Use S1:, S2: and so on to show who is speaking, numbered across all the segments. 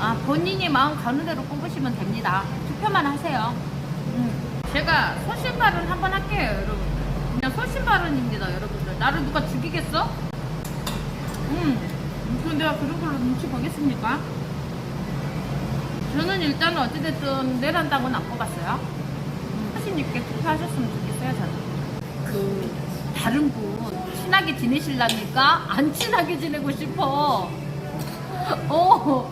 S1: 아, 본인이 마음 가는 대로 뽑으시면 됩니다. 투표만 하세요. 음. 제가 소신발언 한번 할게요, 여러분. 그냥 소신발언입니다, 여러분들. 나를 누가 죽이겠어? 음. 그럼 내가 그런 걸로 눈치 보겠습니까? 저는 일단 어찌됐든 내란당은 안 뽑았어요. 음, 소신님께 투표하셨으면 좋겠어요, 저는. 그, 다른 분, 친하게 지내실랍니까? 안 친하게 지내고 싶어. 어,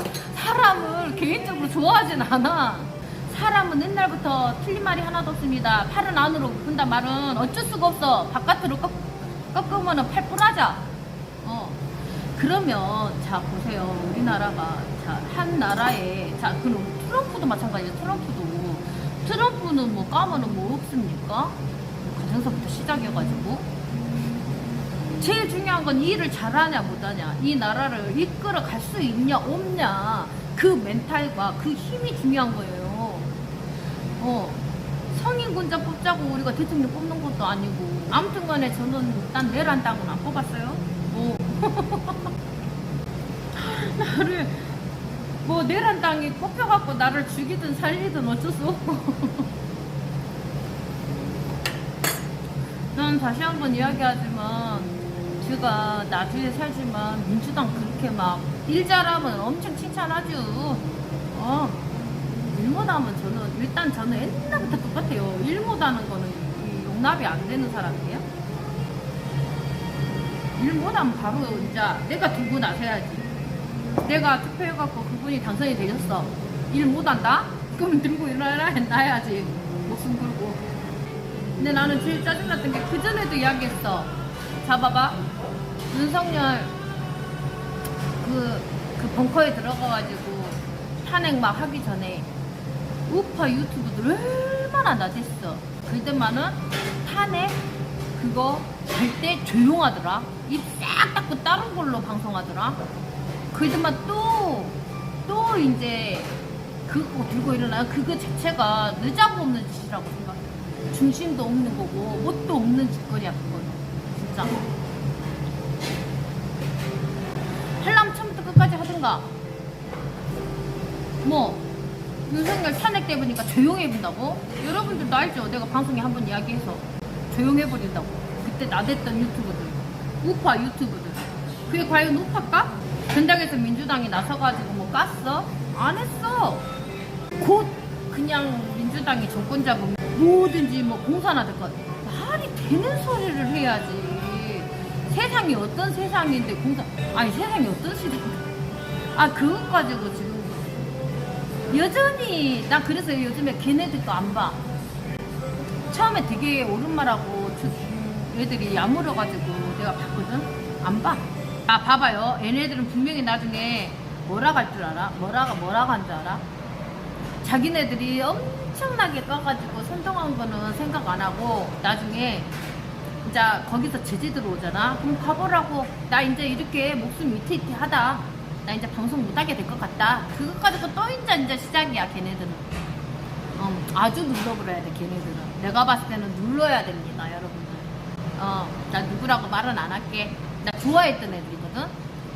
S1: 사람을 개인적으로 좋아하진 않아. 사람은 옛날부터 틀린 말이 하나도 없습니다. 팔은 안으로 굽는단 말은 어쩔 수가 없어. 바깥으로 꺾, 꺾으면 팔 부러져. 어. 그러면, 자, 보세요. 우리나라가, 자, 한 나라에, 자, 그럼 트럼프도 마찬가지예요. 트럼프도. 트럼프는 뭐 까면은 뭐 없습니까? 가정서부터 시작해가지고. 제일 중요한 건 일을 잘하냐 못하냐 이 나라를 이끌어 갈 수 있냐 없냐 그 멘탈과 그 힘이 중요한 거예요. 어 성인군자 뽑자고 우리가 대통령 뽑는 것도 아니고 아무튼 간에 저는 일단 내란당은 안 뽑았어요. 어. 나를 뭐 내란당이 뽑혀갖고 나를 죽이든 살리든 어쩔 수 없고. 난 다시 한 번 이야기하지만 제가 나주에 살지만 민주당 그렇게 막 일 잘하면 엄청 칭찬하죠. 어. 일 못하면 저는 일단 저는 옛날부터 똑같아요. 일 못하는 거는 이 용납이 안 되는 사람이에요. 일 못하면 바로 이제 내가 들고 나서야지. 내가 투표해갖고 그분이 당선이 되셨어. 일 못한다? 그럼 들고 일어나야 나야지. 목숨 걸고. 근데 나는 제일 짜증났던 게 그전에도 이야기했어. 자, 봐봐. 윤석열, 그, 그 벙커에 들어가가지고 탄핵 막 하기 전에 우파 유튜브들 얼마나 나댔어. 그때만은 탄핵 그거 할 때 조용하더라. 입 싹 닫고 다른 걸로 방송하더라. 그때만 또, 또 이제 그거 들고 일어나. 그거 자체가 늦자고 없는 짓이라고 생각해. 중심도 없는 거고 뭣도 없는 짓거리야 그거는 진짜 할라면 처음부터 끝까지 하든가 뭐 윤석열 탄핵 때 보니까 조용해 본다고 여러분들도 알죠 내가 방송에 한 번 이야기해서 조용해 버린다고 그때 나댔던 유튜버들 우파 유튜버들 그게 과연 우파일까? 전당에서 민주당이 나서가지고 뭐 깠어? 안 했어 곧 그냥 민주당이 정권 잡으면 뭐든지 뭐 공사나 될 것. 말이 되는 소리를 해야지. 세상이 어떤 세상인데 공사, 아니 세상이 어떤 시대인데. 아, 그것 가지고 지금. 여전히, 나 그래서 요즘에 걔네들도 안 봐. 처음에 되게 옳은 말하고 저- 애들이 야물어가지고 내가 봤거든? 안 봐. 아, 봐봐요. 얘네들은 분명히 나중에 뭐라고 할 줄 알아? 뭐라가 뭐라고 한 줄 알아? 자기네들이 엄청나게 까가지고 선동한 거는 생각 안 하고 나중에 이제 거기서 제재 들어오잖아. 그럼 가보라고 나 이제 이렇게 목숨 위태위태 하다. 나 이제 방송 못하게 될 것 같다. 그것 가지고 또 이제 이제 시작이야 걔네들은. 어, 아주 눌러버려야 돼 걔네들은. 내가 봤을 때는 눌러야 됩니다 여러분들. 어, 나 누구라고 말은 안 할게. 나 좋아했던 애들이거든.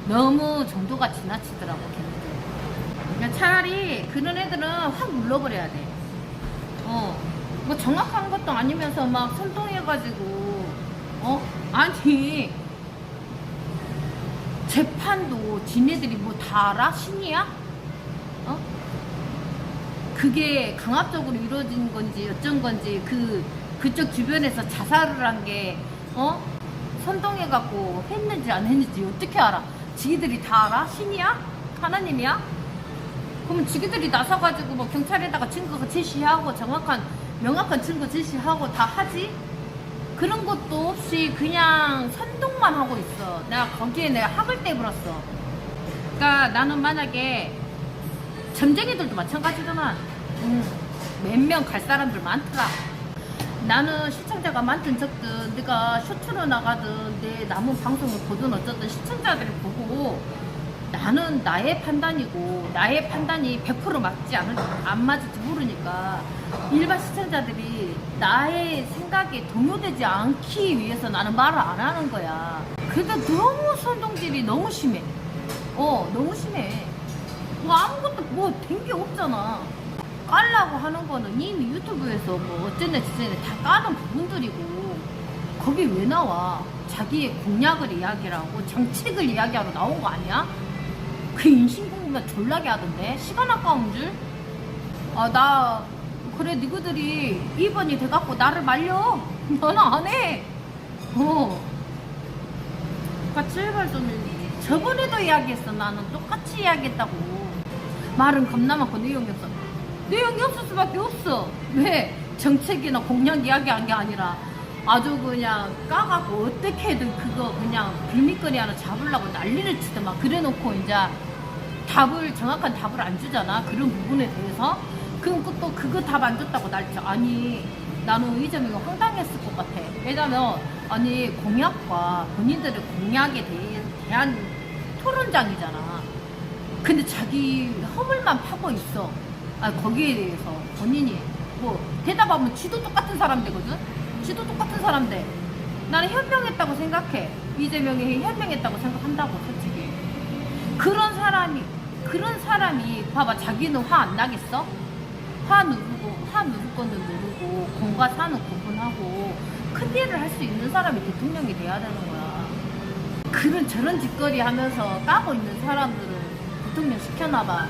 S1: 너무 정도가 지나치더라고 걔네들. 그냥 차라리 그런 애들은 확 눌러버려야 돼. 어, 뭐 정확한 것도 아니면서 막 선동해가지고, 어? 아니, 재판도 지네들이 뭐 다 알아? 신이야? 어? 그게 강압적으로 이루어진 건지 어쩐 건지 그, 그쪽 주변에서 자살을 한 게, 어? 선동해갖고 했는지 안 했는지 어떻게 알아? 지들이 다 알아? 신이야? 하나님이야? 그러면 지기들이 나서가지고 뭐 경찰에다가 증거 제시하고 정확한 명확한 증거 제시하고 다 하지? 그런 것도 없이 그냥 선동만 하고 있어. 내가 거기에 내가 학을 떼버렸어. 그러니까 나는 만약에 점쟁이들도 마찬가지잖아. 음, 몇명 갈 사람들 많더라. 나는 시청자가 많든 적든 네가 쇼츠로 나가든 내 남은 방송을 보든 어쩌든 시청자들이 보고 나는 나의 판단이고 나의 판단이 100% 맞지 않을 안 맞을지 모르니까 일반 시청자들이 나의 생각에 동요되지 않기 위해서 나는 말을 안 하는 거야. 근데 너무 선동질이 너무 심해. 어, 너무 심해. 뭐 아무것도 뭐 된 게 없잖아. 깔라고 하는 거는 이미 유튜브에서 뭐 어쨌네 저쨌네 다 까는 부분들이고 거기 왜 나와? 자기의 공약을 이야기하고 정책을 이야기하러 나온 거 아니야? 그 인신공부만 졸라게 하던데 시간 아까운 줄? 아나 그래 니구들이 2번이 돼갖고 나를 말려. 나는 안해. 어. 그러니까 제발 좀 저번에도 이야기했어. 나는 똑같이 이야기했다고. 말은 겁나 많고 내용이 없어. 내용이 없을 수밖에 없어. 왜? 정책이나 공약 이야기한 게 아니라 아주 그냥 까갖고 어떻게든 그거 그냥 빌미거리 하나 잡으려고 난리를 치더막 그래놓고 이제 답을 정확한 답을 안 주잖아. 그런 부분에 대해서 그럼 그또 그거 답안 줬다고 날 쳐. 아니 나는 이 점이 황당했을 것 같아. 왜냐면 아니 공약과 본인들의 공약에 대해, 대한 토론장이잖아. 근데 자기 허물만 파고 있어. 아 거기에 대해서 본인이 뭐 대답하면 지도 똑같은 사람 되거든? 지도 똑같은 사람 돼. 나는 현명했다고 생각해. 이재명이 현명했다고 생각한다고 솔직히. 그런 사람이 그런 사람이 봐봐 자기는 화 안 나겠어? 화 누르고 화 누를 거는 누르고 공과 사는 구분하고 큰 일을 할 수 있는 사람이 대통령이 돼야 되는 거야. 그런 저런 짓거리 하면서 까고 있는 사람들을 대통령 시켜놔봐.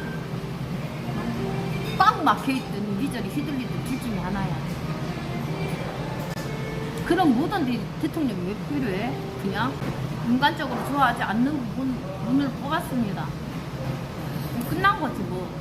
S1: 꽉 막혀있든 이리저리 휘둘리든 둘 중에 하나야. 그럼 대- 대통령이 왜 필요해? 그냥 인간적으로 좋아하지 않는 부분, 분을 뽑았습니다. 끝난 거지 뭐.